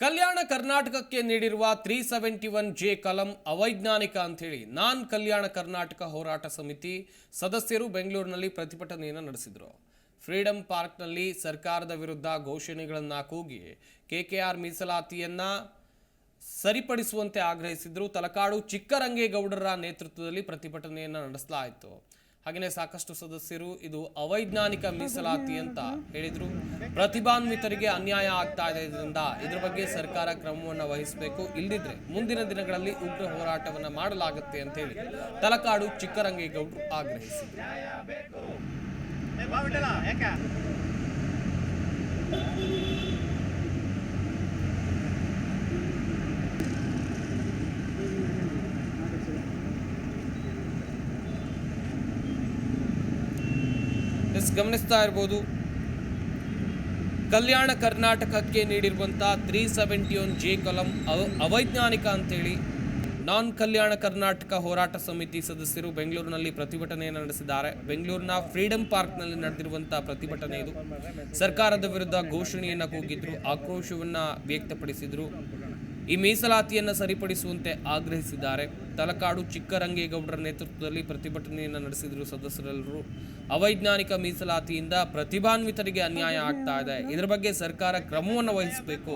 ಕಲ್ಯಾಣ ಕರ್ನಾಟಕಕ್ಕೆ ನೀಡಿರುವ three seventy one J ಕಲಂ ಅವೈಜ್ಞಾನಿಕ ಅಂಥೇಳಿ ನಾನ್ ಕಲ್ಯಾಣ ಕರ್ನಾಟಕ ಹೋರಾಟ ಸಮಿತಿ ಸದಸ್ಯರು ಬೆಂಗಳೂರಿನಲ್ಲಿ ಪ್ರತಿಭಟನೆಯನ್ನು ನಡೆಸಿದರು. ಫ್ರೀಡಂ ಪಾರ್ಕ್ನಲ್ಲಿ ಸರ್ಕಾರದ ವಿರುದ್ಧ ಘೋಷಣೆಗಳನ್ನು ಕೂಗಿ ಕೆಕೆಆರ್ ಮೀಸಲಾತಿಯನ್ನ ಸರಿಪಡಿಸುವಂತೆ ಆಗ್ರಹಿಸಿದರು. ತಲಕಾಡು ಚಿಕ್ಕರಂಗೇಗೌಡರ ನೇತೃತ್ವದಲ್ಲಿ ಪ್ರತಿಭಟನೆಯನ್ನು ನಡೆಸಲಾಯಿತು. ಹಾಗೆಯೇ ಸಾಕಷ್ಟು ಸದಸ್ಯರು, ಇದು ಅವೈಜ್ಞಾನಿಕ ಮೀಸಲಾತಿ ಅಂತ ಹೇಳಿದರು. ಪ್ರತಿಭಾನ್ವಿತರಿಗೆ ಅನ್ಯಾಯ ಆಗ್ತಾ ಇದೆ ಇದರಿಂದ ಇದ್ರ ಬಗ್ಗೆ ಸರ್ಕಾರ ಕ್ರಮವನ್ನು ವಹಿಸಬೇಕು. ಇಲ್ಲದಿದ್ರೆ ಮುಂದಿನ ದಿನಗಳಲ್ಲಿ ಉಗ್ರ ಹೋರಾಟವನ್ನ ಮಾಡಲಾಗುತ್ತೆ ಅಂತ ಹೇಳಿ ತಲಕಾಡು ಚಿಕ್ಕರಂಗೇಗೌಡರು ಆಗ್ರಹಿಸಿದರು. ಎಸ್ ಗಮನಿಸ್ತಾ ಇರ್ಬೋದು. ಕಲ್ಯಾಣ ಕರ್ನಾಟಕಕ್ಕೆ ನೀಡಿರುವಂಥ ತ್ರೀ ಸೆವೆಂಟಿ ಒನ್ ಜೆ ಕಲಂ ಅವ, ಅವೈಜ್ಞಾನಿಕ ಅಂತೇಳಿ ನಾನ್ ಕಲ್ಯಾಣ ಕರ್ನಾಟಕ ಹೋರಾಟ ಸಮಿತಿ ಸದಸ್ಯರು ಬೆಂಗಳೂರಿನಲ್ಲಿ ಪ್ರತಿಭಟನೆಯನ್ನು ನಡೆಸಿದ್ದಾರೆ. ಬೆಂಗಳೂರಿನ ಫ್ರೀಡಂ ಪಾರ್ಕ್ನಲ್ಲಿ ನಡೆದಿರುವಂಥ ಪ್ರತಿಭಟನೆ ಇದು. ಸರ್ಕಾರದ ವಿರುದ್ಧ ಘೋಷಣೆಯನ್ನು ಕೂಗಿದ್ರು, ಆಕ್ರೋಶವನ್ನು ವ್ಯಕ್ತಪಡಿಸಿದ್ರು. ಈ ಮೀಸಲಾತಿಯನ್ನು ಸರಿಪಡಿಸುವಂತೆ ಆಗ್ರಹಿಸಿದ್ದಾರೆ. ತಲಕಾಡು ಚಿಕ್ಕರಂಗೇಗೌಡರ ನೇತೃತ್ವದಲ್ಲಿ ಪ್ರತಿಭಟನೆಯನ್ನು ನಡೆಸಿದರು ಸದಸ್ಯರೆಲ್ಲರೂ. ಅವೈಜ್ಞಾನಿಕ ಮೀಸಲಾತಿಯಿಂದ ಪ್ರತಿಭಾನ್ವಿತರಿಗೆ ಅನ್ಯಾಯ ಆಗ್ತಾ ಇದೆ. ಇದರ ಬಗ್ಗೆ ಸರ್ಕಾರ ಕ್ರಮವನ್ನು ವಹಿಸಬೇಕು.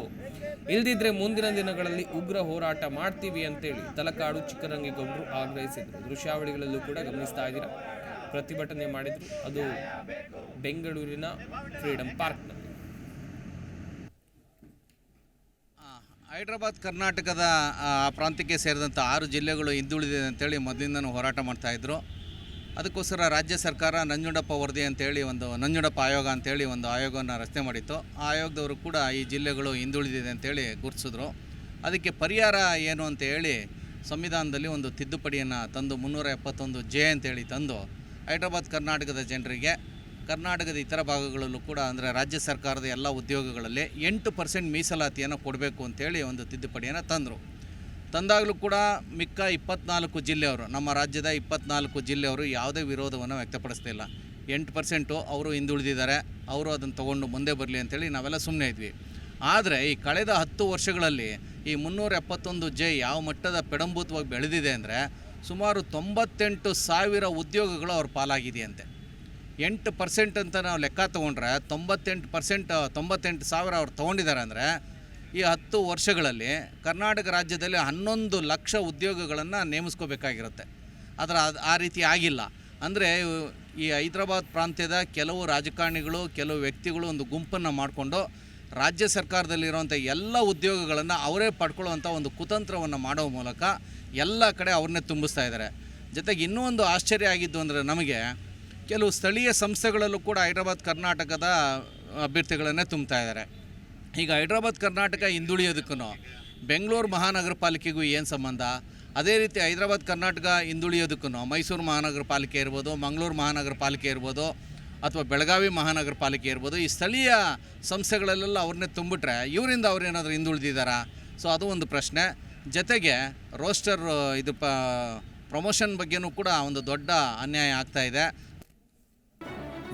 ಇಲ್ದಿದ್ರೆ ಮುಂದಿನ ದಿನಗಳಲ್ಲಿ ಉಗ್ರ ಹೋರಾಟ ಮಾಡ್ತೀವಿ ಅಂತೇಳಿ ತಲಕಾಡು ಚಿಕ್ಕರಂಗೇಗೌಡರು ಆಗ್ರಹಿಸಿದರು. ದೃಶ್ಯಾವಳಿಗಳಲ್ಲೂ ಕೂಡ ಗಮನಿಸ್ತಾ ಇದ್ದೀರಾ? ಪ್ರತಿಭಟನೆ ಮಾಡಿದ್ರು. ಅದು ಬೆಂಗಳೂರಿನ ಫ್ರೀಡಂ ಪಾರ್ಕ್ನಲ್ಲಿ ಆ, ಹೈದ್ರಾಬಾದ್, ಕರ್ನಾಟಕದ ಪ್ರಾಂತ್ಯಕ್ಕೆ ಸೇರಿದಂಥ ಆರು ಜಿಲ್ಲೆಗಳು ಹಿಂದುಳಿದಿದೆ ಅಂತೇಳಿ ಮೊದಲಿಂದನೂ ಹೋರಾಟ ಮಾಡ್ತಾಯಿದ್ರು ಅದಕ್ಕೋಸ್ಕರ ರಾಜ್ಯ ಸರ್ಕಾರ ನಂಜುಂಡಪ್ಪ ವರದಿ ಅಂತೇಳಿ ಒಂದು, ನಂಜುಂಡಪ್ಪ ಆಯೋಗ ಅಂತೇಳಿ ಒಂದು ಆಯೋಗವನ್ನು ರಚನೆ ಮಾಡಿತ್ತು. ಆ ಆಯೋಗದವರು ಕೂಡ ಈ ಜಿಲ್ಲೆಗಳು ಹಿಂದುಳಿದಿದೆ ಅಂತೇಳಿ ಗುರುತಿಸಿದ್ರು. ಅದಕ್ಕೆ ಪರಿಹಾರ ಏನು ಅಂತ ಹೇಳಿ ಸಂವಿಧಾನದಲ್ಲಿ ಒಂದು ತಿದ್ದುಪಡಿಯನ್ನು ತಂದು ಮುನ್ನೂರ ಎಪ್ಪತ್ತೊಂದು ಜೆ ಅಂತೇಳಿ ತಂದು ಹೈದ್ರಾಬಾದ್, ಕರ್ನಾಟಕದ ಜನರಿಗೆ ಕರ್ನಾಟಕದ ಇತರ ಭಾಗಗಳಲ್ಲೂ ಕೂಡ ಅಂದರೆ ರಾಜ್ಯ ಸರ್ಕಾರದ ಎಲ್ಲ ಉದ್ಯೋಗಗಳಲ್ಲಿ ಎಂಟು ಪರ್ಸೆಂಟ್ ಮೀಸಲಾತಿಯನ್ನು ಕೊಡಬೇಕು ಅಂತೇಳಿ ಒಂದು ತಿದ್ದುಪಡಿಯನ್ನು ತಂದರು. ತಂದಾಗಲೂ ಕೂಡ ಮಿಕ್ಕ ಇಪ್ಪತ್ನಾಲ್ಕು ಜಿಲ್ಲೆಯವರು, ನಮ್ಮ ರಾಜ್ಯದ ಇಪ್ಪತ್ನಾಲ್ಕು ಜಿಲ್ಲೆಯವರು ಯಾವುದೇ ವಿರೋಧವನ್ನು ವ್ಯಕ್ತಪಡಿಸ್ತಿಲ್ಲ ಎಂಟು ಪರ್ಸೆಂಟು ಅವರು ಹಿಂದುಳಿದಿದ್ದಾರೆ, ಅವರು ಅದನ್ನು ತಗೊಂಡು ಮುಂದೆ ಬರಲಿ ಅಂತೇಳಿ ನಾವೆಲ್ಲ ಸುಮ್ಮನೆ ಇದ್ವಿ. ಆದರೆ ಈ ಕಳೆದ ಹತ್ತು ವರ್ಷಗಳಲ್ಲಿ ಈ ಮುನ್ನೂರ ಎಪ್ಪತ್ತೊಂದು ಜೆ ಯಾವ ಮಟ್ಟದ ಪೆಡಂಭೂತವಾಗಿ ಬೆಳೆದಿದೆ ಅಂದರೆ ಸುಮಾರು ತೊಂಬತ್ತೆಂಟು ಸಾವಿರ ಉದ್ಯೋಗಗಳು ಅವ್ರ ಪಾಲಾಗಿದೆಯಂತೆ. ಎಂಟು ಪರ್ಸೆಂಟ್ ಅಂತ ನಾವು ಲೆಕ್ಕ ತೊಗೊಂಡ್ರೆ ತೊಂಬತ್ತೆಂಟು ಪರ್ಸೆಂಟ್ ತೊಂಬತ್ತೆಂಟು ಸಾವಿರ ಅವ್ರು ತೊಗೊಂಡಿದ್ದಾರೆ ಅಂದರೆ ಈ ಹತ್ತು ವರ್ಷಗಳಲ್ಲಿ ಕರ್ನಾಟಕ ರಾಜ್ಯದಲ್ಲಿ ಹನ್ನೊಂದು ಲಕ್ಷ ಉದ್ಯೋಗಗಳನ್ನು ನೇಮಿಸ್ಕೋಬೇಕಾಗಿರುತ್ತೆ. ಆದರೆ ಅದು ಆ ರೀತಿ ಆಗಿಲ್ಲ. ಅಂದರೆ ಈ ಹೈದರಾಬಾದ್ ಪ್ರಾಂತ್ಯದ ಕೆಲವು ರಾಜಕಾರಣಿಗಳು, ಕೆಲವು ವ್ಯಕ್ತಿಗಳು ಒಂದು ಗುಂಪನ್ನು ಮಾಡಿಕೊಂಡು ರಾಜ್ಯ ಸರ್ಕಾರದಲ್ಲಿರುವಂಥ ಎಲ್ಲ ಉದ್ಯೋಗಗಳನ್ನು ಅವರೇ ಪಡ್ಕೊಳ್ಳುವಂಥ ಒಂದು ಕುತಂತ್ರವನ್ನು ಮಾಡೋ ಮೂಲಕ ಎಲ್ಲ ಕಡೆ ಅವ್ರನ್ನೇ ತುಂಬಿಸ್ತಾ ಇದ್ದಾರೆ. ಜೊತೆಗೆ ಇನ್ನೂ ಒಂದು ಆಶ್ಚರ್ಯ ಆಗಿದ್ದು ಅಂದರೆ ನಮಗೆ ಕೆಲವು ಸ್ಥಳೀಯ ಸಂಸ್ಥೆಗಳಲ್ಲೂ ಕೂಡ ಹೈದರಾಬಾದ್, ಕರ್ನಾಟಕದ ಅಭ್ಯರ್ಥಿಗಳನ್ನೇ ತುಂಬ್ತಾ ಇದ್ದಾರೆ. ಈಗ ಹೈದರಾಬಾದ್, ಕರ್ನಾಟಕ ಹಿಂದುಳಿಯೋದಕ್ಕೂ ಬೆಂಗಳೂರು ಮಹಾನಗರ ಪಾಲಿಕೆಗೂ ಏನು ಸಂಬಂಧ? ಅದೇ ರೀತಿ ಹೈದರಾಬಾದ್, ಕರ್ನಾಟಕ ಹಿಂದುಳಿಯೋದಕ್ಕೂ ಮೈಸೂರು ಮಹಾನಗರ ಪಾಲಿಕೆ ಇರ್ಬೋದು, ಮಂಗಳೂರು ಮಹಾನಗರ ಪಾಲಿಕೆ ಇರ್ಬೋದು, ಅಥವಾ ಬೆಳಗಾವಿ ಮಹಾನಗರ ಪಾಲಿಕೆ ಇರ್ಬೋದು, ಈ ಸ್ಥಳೀಯ ಸಂಸ್ಥೆಗಳಲ್ಲೆಲ್ಲ ಅವ್ರನ್ನೇ ತುಂಬಿಟ್ರೆ ಇವರಿಂದ ಅವ್ರೇನಾದರೂ ಹಿಂದುಳಿದಿದ್ದಾರಾ? ಸೊ ಅದು ಒಂದು ಪ್ರಶ್ನೆ. ಜೊತೆಗೆ ರೋಸ್ಟರ್, ಇದು ಪ, ಪ್ರಮೋಷನ್ ಬಗ್ಗೆನೂ ಕೂಡ ಒಂದು ದೊಡ್ಡ ಅನ್ಯಾಯ ಆಗ್ತಾ ಇದೆ.